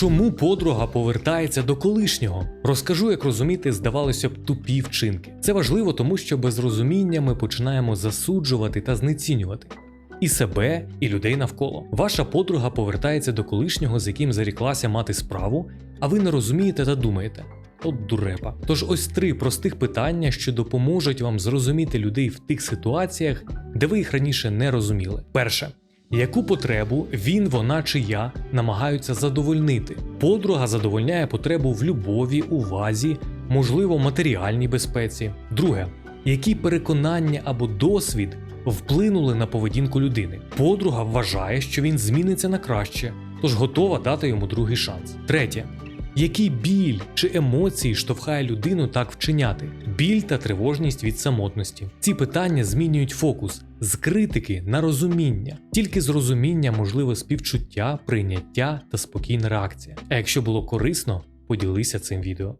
Чому подруга повертається до колишнього? Розкажу, як розуміти, здавалося б, тупі вчинки. Це важливо, тому що без розуміння ми починаємо засуджувати та знецінювати. І себе, і людей навколо. Ваша подруга повертається до колишнього, з яким заріклася мати справу, а ви не розумієте та думаєте. От дурепа. Тож ось три простих питання, що допоможуть вам зрозуміти людей в тих ситуаціях, де ви їх раніше не розуміли. Перше. Яку потребу він, вона чи я намагаються задовольнити? Подруга задовольняє потребу в любові, увазі, можливо, матеріальній безпеці. Друге, які переконання або досвід вплинули на поведінку людини? Подруга вважає, що він зміниться на краще, тож готова дати йому другий шанс. Третє. Який біль чи емоції штовхає людину так вчиняти? Біль та тривожність від самотності. Ці питання змінюють фокус з критики на розуміння. Тільки з розуміння можливе співчуття, прийняття та спокійна реакція. А якщо було корисно, поділися цим відео.